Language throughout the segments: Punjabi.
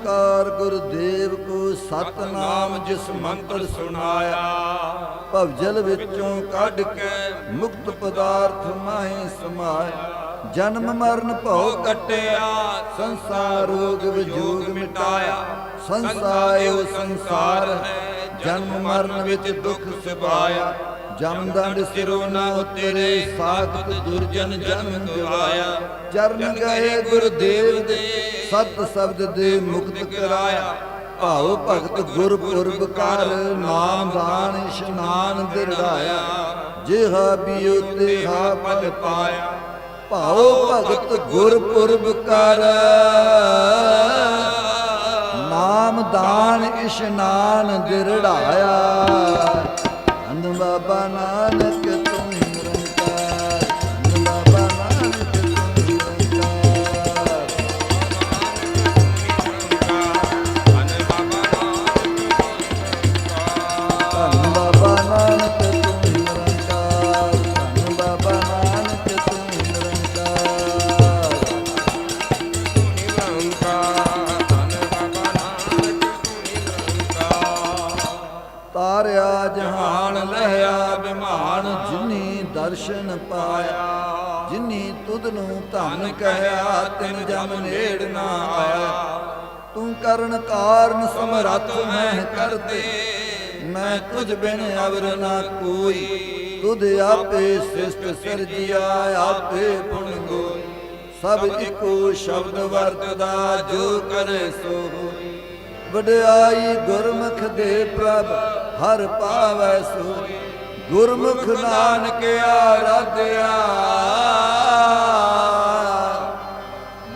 ਨਮਸਕਾਰ ਗੁਰਦੇਵ ਕੋ ਸਤਨਾਮ ਜਿਸ ਮੰਤਰ ਸੁਣਾਇਆ। ਭਵਜਲ ਵਿੱਚੋਂ ਕੱਢ ਕੇ ਮੁਕਤ ਪਦਾਰਥ ਮਾਹੀ ਸਮਾਇਆ। ਜਨਮ ਮਰਨ ਭਉ ਕਟਿਆ ਸੰਸਾਰ ਰੋਗ ਵਿਜੋਗ ਮਿਟਾਇਆ। ਸੰਸਾਇਓ ਸੰਸਾਰ ਹੈ। ਜਨਮ ਮਰਨ ਵਿੱਚ ਦੁੱਖ ਸਬਾਇਆ ਜਮ ਦੰਡ ਸਿਰੋਂ ਨਾ ਉਤਰੇ ਸਾਖਤ ਦੁਰਜਨ ਜਨਮ ਗਵਾਇਆ ਚਰਨ ਗਏ ਗੁਰਦੇਵ ਦੇ ਸਤ ਸ਼ਬਦ ਦੇ ਮੁਕਤ ਕਰਾਇਆ। ਭਾਉ ਭਗਤ ਗੁਰਪੁਰਬ ਕਰ ਨਾਮ ਦਾਨ ਇਸ਼ਨਾਨ ਦਿਰੜਾਇਆ ਜਿਹਾ ਬਿਉ ਤਿਹਾ ਪਲ ਪਾਇਆ। ਭਾਉ ਭਗਤ ਗੁਰਪੁਰਬ ਕਰ। ਨਾਮ ਦਾਨ ਇਸ਼ਨਾਨ ਦਿਰੜਾਇਆ ਅੰਦ ਬਾਬਾ ਨਾਨਕ ਦਰਸ਼ਨ ਪਾਇਆ, ਜਿਨੀ ਤੁਧ ਨੂੰ ਧਨ ਕਹਿਆ ਤਿਨ ਜਮ ਨੇੜ ਨਾ ਆਇਆ। ਤੂੰ ਕਰਨ ਕਾਰਨ ਸਮਰੱਥ ਮੈਂ ਕਰਤੇ ਮੈਂ ਤੁਝ ਬਿਨ ਅਵਰ ਨਾ ਕੋਈ। ਤੁਧ ਆਪੇ ਸਿਸਟ ਸਿਰਜਿਆ, ਆਪੇ ਪੁਣ ਗੋਈ। ਸਭ ਇੱਕੋ ਸ਼ਬਦ ਵਰਤਦਾ, ਜੋ ਕਰੇ ਸੋ ਹੋਈ। ਵਡਿਆਈ ਗੁਰਮੁਖ ਦੇ ਪ੍ਰਭ, ਹਰ ਪਾਵੈ ਸੋਈ। ਗੁਰਮੁਖ ਨਾਨਕ ਆਰਾਧਿਆ।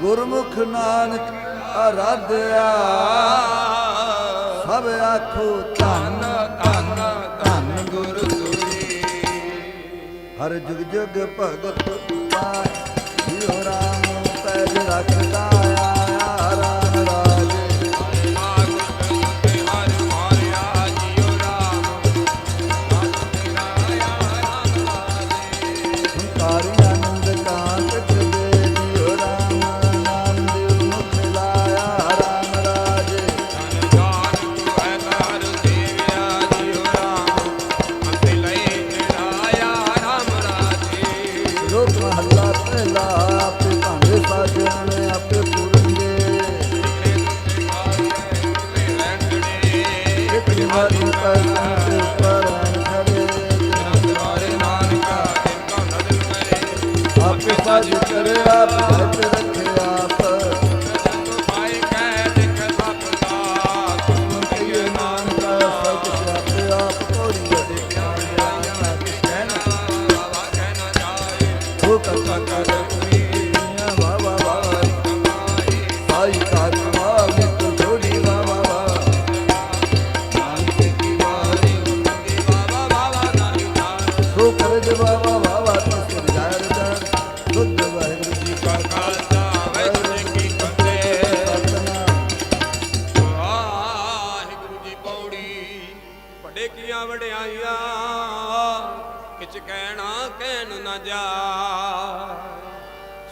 ਗੁਰਮੁਖ ਨਾਨਕ ਆਰਾਧਿਆ। ਸਭ ਆਖੋ ਧੰਨ ਧੰਨ ਧੰਨ ਗੁਰ ਸੋਈ ਹਰ ਜੁਗ ਜੁਗ ਭਗਤ ਪਾਇ ਜਿਉ ਰਾਮ ਪੈਜ ਰੱਖਦਾ। ਆਪੇ ਸਾਜ ਕਰੇ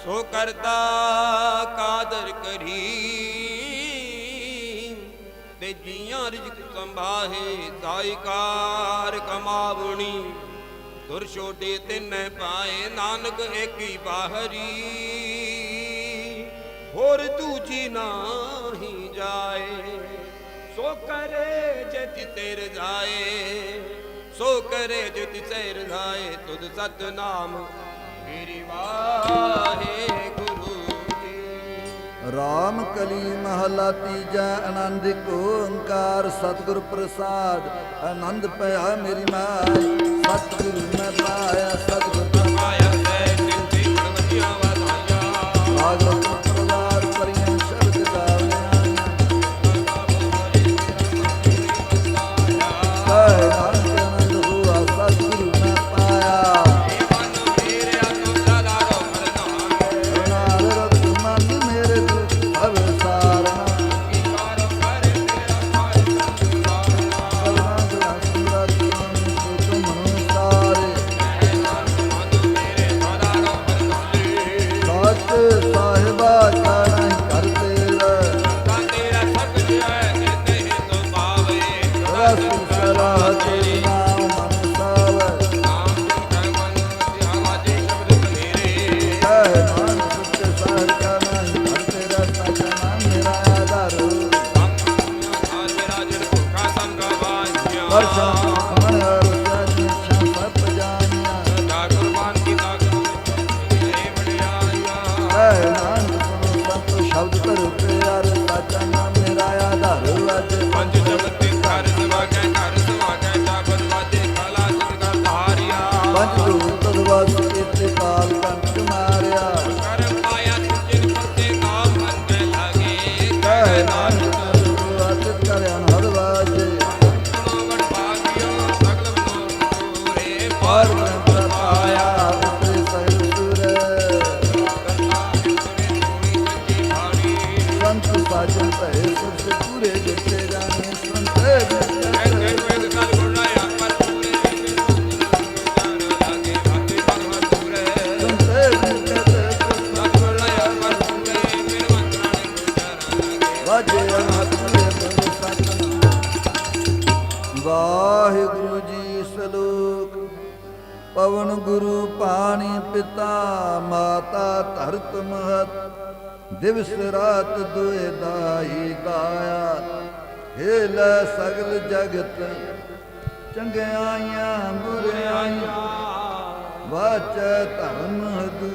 ਸੋ ਕਰਤਾ ਕਾਦਰ ਕਰੀ। ਤੇ ਜੀਆਂ ਰਿਜਕ ਸੰਭਾਹੇ ਸਾਈਕਾਰ ਕਮਾਵਣੀ। ਦੁਰ ਛੋਟੇ ਤਿੰਨੇ ਪਾਏ, ਨਾਨਕ ਏਕੀ ਬਾਹਰੀ। ਹੋਰ ਦੂਜੀ ਨਾਹੀ ਜਾਏ, ਸੋ ਕਰੇ ਜਿਤ ਤੇਰ ਜਾਏ। ਸੋ ਕਰੇ ਜਿਤ ਸੈ ਰਧਾਏ ਤੁਧ ਸਤ ਨਾਮ ਮੇਰੀ ਵਾਹੇ ਗੁਰੂ ਜੀ। ਰਾਮ ਕਲੀ ਮਹਲਾ ਤੀਜਾ, ਆਨੰਦ ਓੰਕਾਰ, ਸਤਿਗੁਰ ਪ੍ਰਸਾਦ। ਆਨੰਦ ਪਿਆ ਮੇਰੀ ਮਾਈ, ਸਤਿਗੁਰ ਮੈਂ ਪਾਇਆ। ਨਾਨਕ ਗੁਰੂ ਕਰਿਆ ਪਿਤਾ ਮਾਤਾ ਧਰਤ ਮਹਤ, ਦਿਵਸ ਰਾਤ ਦੁਇ ਦਾਈ ਦਾਇਆ ਹੇ ਲੈ ਸਗਲ ਜਗਤ, ਚੰਗਿਆਈਆਂ ਬੁਰਿਆਈਆਂ, ਵਾਚ ਧਰਮ ਹਦੂ।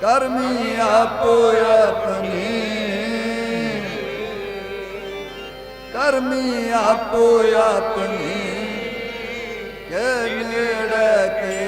ਕਰਮੀ ਆਪੋ ਆਪਣੀ, ਕਰਮੀ ਆਪੋ ਆਪਣੀ, ਕੇ ਨੇੜੇ ਕੇ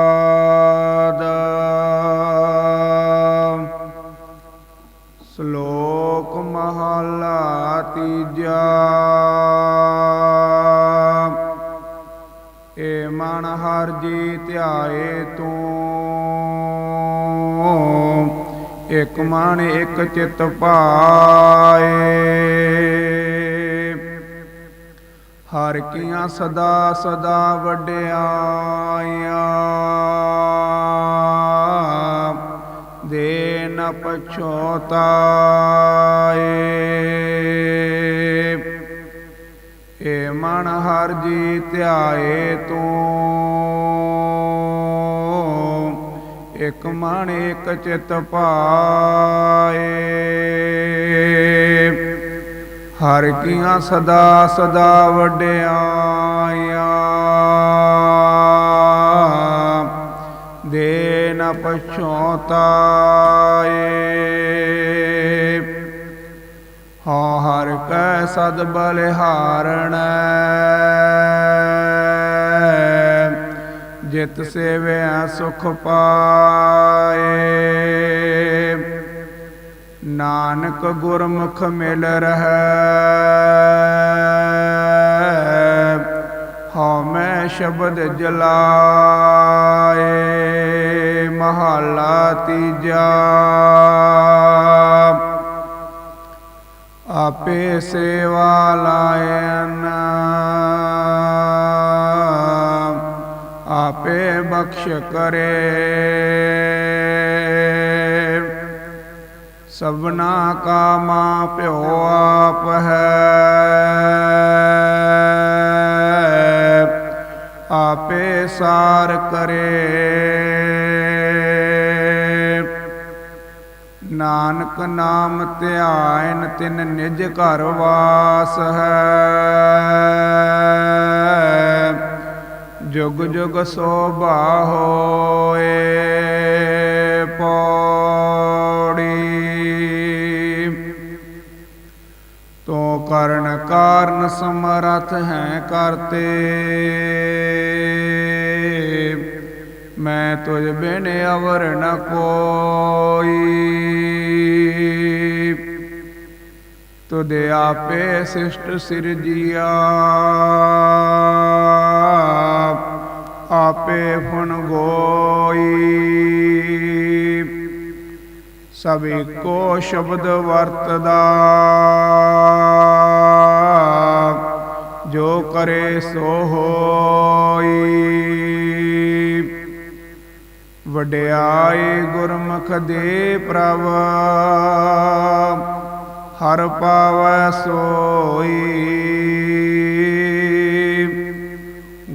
ਇਕ ਮਨ ਇਕ ਚਿਤ ਪਾਏ। ਹਰ ਕੀਆਂ ਸਦਾ ਸਦਾ ਵਡਿਆਈਆਂ ਦੇ ਨ ਪਛੋਤਾਏ। ਏ ਮਨ ਹਰ ਜੀ ਧਿਆਏ ਤੂੰ। ਇਕ ਮਨ ਇਕ ਚਿਤ ਪਾਏ। ਹਰ ਕੀਆਂ ਸਦਾ ਸਦਾ ਵਡਿਆਈਆਂ। ਦੇ ਨ ਪਛੋਤਾਏ ਹਾਂ ਹਰ ਕੈ ਸਦ ਬਲਿਹਾਰਣ। ਜਿਤ ਸੇਵਿਆ ਸੁਖ ਪਾਏ। ਨਾਨਕ ਗੁਰਮੁਖ ਮਿਲ ਰਹੈ ਹਉ ਮੈਂ ਸ਼ਬਦ ਜਲਾਏ, ਮਹੱਲਾ ਤੀਜਾ। ਆਪੇ ਸੇਵਾ ਲਾਇਨ ਆਪੇ ਬਖਸ਼ ਕਰੇ। ਸਭਨਾ ਕਾ ਮਾਂ ਪਿਓ ਆਪ ਹੈ। ਆਪੇ ਸਾਰ ਕਰੇ। ਨਾਨਕ ਨਾਮ ਧਿਆਇਨ ਤਿਨ ਨਿਜ ਘਰ ਵਾਸ ਹੈ। ਜੁਗ ਜੁਗ ਸੋਭਾ ਹੋਏ ਪੌੜੀ। ਤੋ ਕਰਨ ਕਾਰਨ ਸਮਰਥ ਹੈ ਕਰਤੇ। ਮੈਂ ਤੁਝ ਬਿਨ ਅਵਰ ਨ ਕੋਈ। ਤੁਧ ਆਪੇ ਸਿਸ਼ਟ ਸਿਰਜੀਆ। ਆਪੇ ਫੁਨ ਗੋਈ। ਸਭ ਇੱਕੋ ਸ਼ਬਦ ਵਰਤਦਾ। ਜੋ ਕਰੇ ਸੋ ਹੋਈ। ਵਡਿਆਏ ਗੁਰਮੁਖ ਦੇ ਪ੍ਰਭ, ਹਰ ਪਾਵੈ ਸੋਈ।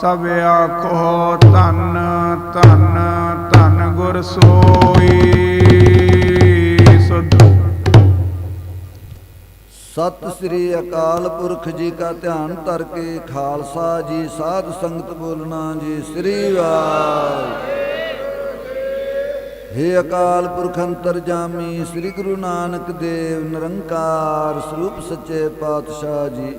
ਸਭ ਆਖੋ ਧੰਨ ਧੰਨ ਧੰਨ ਗੁਰ ਸੋਈ। ਸੁਧ ਸਤਿ ਸ੍ਰੀ ਅਕਾਲ ਪੁਰਖ ਜੀ ਕਾ ਧਿਆਨ ਧਰ ਕੇ ਖਾਲਸਾ ਜੀ, ਸਾਧ ਸੰਗਤ ਬੋਲਣਾ ਜੀ, ਸ੍ਰੀ ਵਾਹਿਗੁਰੂ। ਹੇ ਅਕਾਲ ਪੁਰਖ ਅੰਤਰਜਾਮੀ, ਸ੍ਰੀ ਗੁਰੂ ਨਾਨਕ ਦੇਵ, ਨਿਰੰਕਾਰ ਸਰੂਪ ਸੱਚੇ ਪਾਤਸ਼ਾਹ ਜੀ।